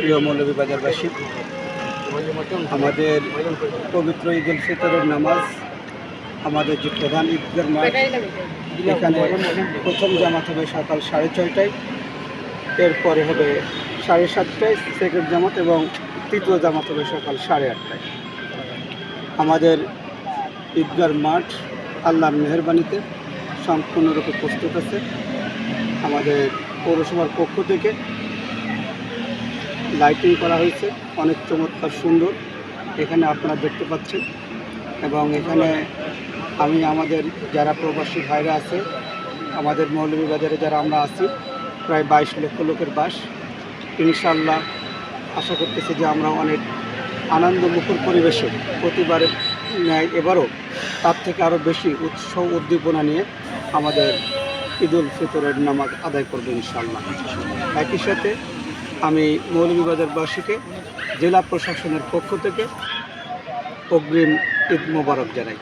প্রিয় মৌলভীবাজারবাসী, আমাদের পবিত্র ঈদ উল ফিতরের নামাজ আমাদের যে প্রধান ঈদগার মাঠ, এখানে প্রথম জামাত হবে সকাল সাড়ে ছয়টায়, এরপরে হবে সাড়ে সাতটায় সেকেন্ড জামাত এবং তৃতীয় জামাত হবে সকাল সাড়ে আটটায়। আমাদের ঈদগার মাঠ আল্লাহর মেহরবানিতে সম্পূর্ণরূপে প্রস্তুত আছে। আমাদের পৌরসভার পক্ষ থেকে লাইটিং করা হয়েছে। অনেক চমৎকার, সুন্দর। এখানে আপনারা দেখতে পাচ্ছেন। এবং এখানে আমি আমাদের যারা প্রবাসী ভাইরা আছে, আমাদের মৌলভীবাজারে যারা আমরা আছি, প্রায় বাইশ লক্ষ লোকের বাস। ইনশাল্লাহ আশা করতেছি যে আমরা অনেক আনন্দমুখর পরিবেশে প্রতিবারের ন্যায় এবারও তার থেকে আরও বেশি উৎসাহ উদ্দীপনা নিয়ে আমাদের ঈদুল ফিতরের নামাজ আদায় করব ইনশাল্লাহ একই সাথে আমি মৌলভীবাজারবাসীকে জেলা প্রশাসনের পক্ষ থেকে অগ্রিম ঈদ মোবারক জানাই।